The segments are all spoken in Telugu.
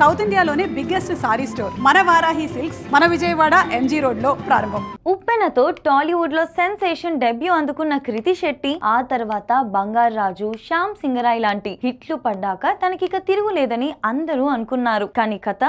సౌత్ ఇండియాలోనే బిగ్గెస్ట్ సారీ స్టోర్ మన వారాహి సిల్క్స్ మన విజయవాడ ఎంజీ రోడ్లో ప్రారంభం. ఉప్పెనతో టాలీవుడ్లో సెన్సేషన్ డెబ్యూ అందుకున్న కృతి శెట్టి ఆ తర్వాత బంగారు రాజు శ్యామ్ సింగరాయ్ లాంటి హిట్లు పడ్డాక తనకిక తిరుగులేదని అందరూ అనుకున్నారు. కానీ కథ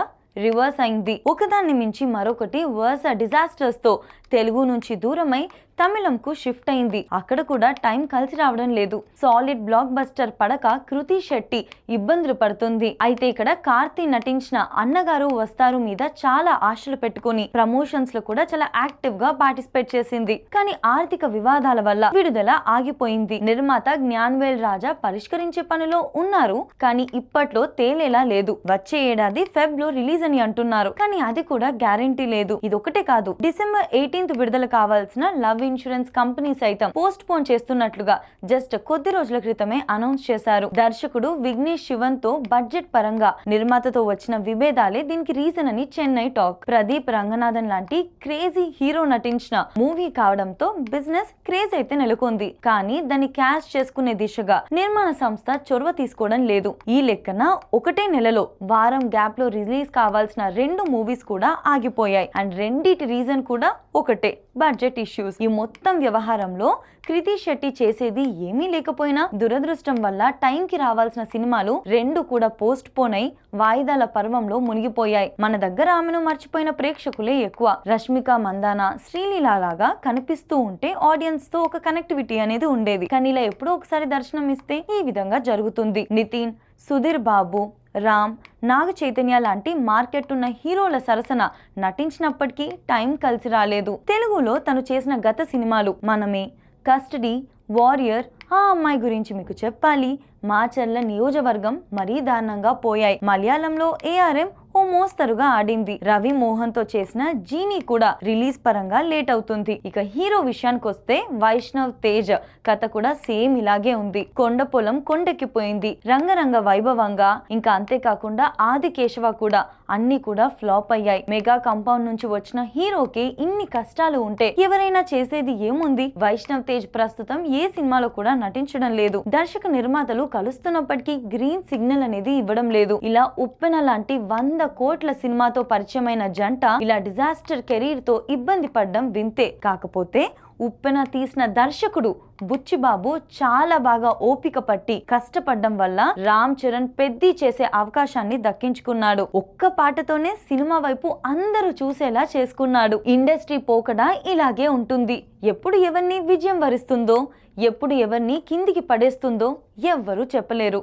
రివర్స్ అయింది. ఒకదాన్ని మించి మరొకటి వరుస డిజాస్టర్స్తో తెలుగు నుంచి దూరమై తమిళంకు షిఫ్ట్ అయింది. అక్కడ కూడా టైం కలిసి రావడం లేదు. సాలిడ్ బ్లాక్ బస్టర్ పడక కృతి శెట్టి ఇబ్బందులు పడుతుంది. అయితే ఇక్కడ కార్తీ నటించిన అన్నగారు వస్తారు మీద చాలా ఆశలు పెట్టుకుని ప్రమోషన్స్లో కూడా చాలా యాక్టివ్గా పార్టిసిపేట్ చేసింది. కానీ ఆర్థిక వివాదాల వల్ల విడుదల ఆగిపోయింది. నిర్మాత జ్ఞాన్వేల్ రాజా పరిష్కరించే పనిలో ఉన్నారు. కానీ ఇప్పట్లో తేలేలా లేదు. వచ్చే ఏడాది ఫెబ్లో రిలీజ్ అని అంటున్నారు. కానీ అది కూడా గ్యారంటీ లేదు. ఇది ఒకటే కాదు. డిసెంబర్ ఎయిటీన్ ఎయిటీన్త్ విడుదల కావాల్సిన లవ్ ఇన్సూరెన్స్ కంపెనీ సైతం పోస్ట్ పోన్ చేస్తున్నట్లుగా జస్ట్ కొద్ది రోజుల క్రితమే అనౌన్స్ చేశారు. దర్శకుడు విఘ్నేష్ శివన్తో బడ్జెట్ పరంగా నిర్మాతతో వచ్చిన విభేదాలే దీనికి రీజన్ అని చెన్నై టాక్. ప్రదీప్ రంగనాథన్ లాంటి క్రేజీ హీరో నటించిన మూవీ కావడంతో బిజినెస్ క్రేజ్ అయితే నెలకొంది. కానీ దాన్ని క్యాష్ చేసుకునే దిశగా నిర్మాణ సంస్థ చొరవ తీసుకోవడం లేదు. ఈ లెక్కన ఒకటే నెలలో వారం గ్యాప్లో రిలీజ్ కావాల్సిన రెండు మూవీస్ కూడా ఆగిపోయాయి. అండ్ రెండిటి రీజన్ కూడా ఒకటే. బడ్జెట్ ఇష్యూస్ ఈ మొత్తం వ్యవహారంలో కృతి శెట్టి చేసేది ఏమీ లేకపోయినా దురదృష్టం వల్ల టైంకి రావాల్సిన సినిమాలు రెండు కూడా పోస్ట్ పోన్ అయి వాయిదాల పర్వంలో మునిగిపోయాయి. మన దగ్గర ఆమెను మర్చిపోయిన ప్రేక్షకులే ఎక్కువ. రష్మిక మందాన శ్రీలీల లాగా కనిపిస్తూ ఉంటే ఆడియన్స్తో ఒక కనెక్టివిటీ అనేది ఉండేది. కానీ ఇలా ఎప్పుడో ఒకసారి దర్శనం ఇస్తే ఈ విధంగా జరుగుతుంది. నితిన్ సుధీర్ బాబు రామ్ నాగ చైతన్య లాంటి మార్కెట్ ఉన్న హీరోల సరసన నటించినప్పటికీ టైం కలిసి రాలేదు. తెలుగులో తను చేసిన గత సినిమాలు మనమే. కస్టడీ వారియర్ ఆ అమ్మాయి గురించి మీకు చెప్పాలి. మాచర్ల నియోజకవర్గం మరీ దారుణంగా పోయాయి. మలయాళంలో ఏఆర్ఎం ఓ మోస్తరుగా ఆడింది. రవి మోహన్తో చేసిన జీనీ కూడా రిలీజ్ పరంగా లేట్ అవుతుంది. ఇక హీరో విషయానికి వస్తే వైష్ణవ్ తేజ్ కథ కూడా సేమ్ ఇలాగే ఉంది. కొండ పొలం కొండెక్కిపోయింది. రంగరంగ వైభవంగా ఇంకా అంతేకాకుండా ఆది కేశవ కూడా అన్ని కూడా ఫ్లాప్ అయ్యాయి. మెగా కంపౌండ్ నుంచి వచ్చిన హీరోకి ఇన్ని కష్టాలు ఉంటే ఎవరైనా చేసేది ఏముంది? వైష్ణవ్ తేజ్ ప్రస్తుతం ఏ సినిమాలో కూడా నటించడం లేదు. దర్శక నిర్మాతలు కలుస్తున్నప్పటికీ గ్రీన్ సిగ్నల్ అనేది ఇవ్వడం లేదు. ఇలా ఉప్పెన లాంటి వంద కోట్ల సినిమాతో పరిచయమైన జంట ఇలా డిజాస్టర్ కెరీర్తో ఇబ్బంది పడ్డం వింతే. కాకపోతే ఉప్పెన తీసిన దర్శకుడు బుచ్చిబాబు చాలా బాగా ఓపిక పట్టి కష్టపడడం వల్ల రామ్ చరణ్ పెద్ది చేసే అవకాశాన్ని దక్కించుకున్నాడు. ఒక్క పాటతోనే సినిమా వైపు అందరూ చూసేలా చేసుకున్నాడు. ఇండస్ట్రీ పోకడ ఇలాగే ఉంటుంది. ఎప్పుడు ఎవరిని విజయం వరిస్తుందో ఎప్పుడు ఎవరిని కిందికి పడేస్తుందో ఎవ్వరూ చెప్పలేరు.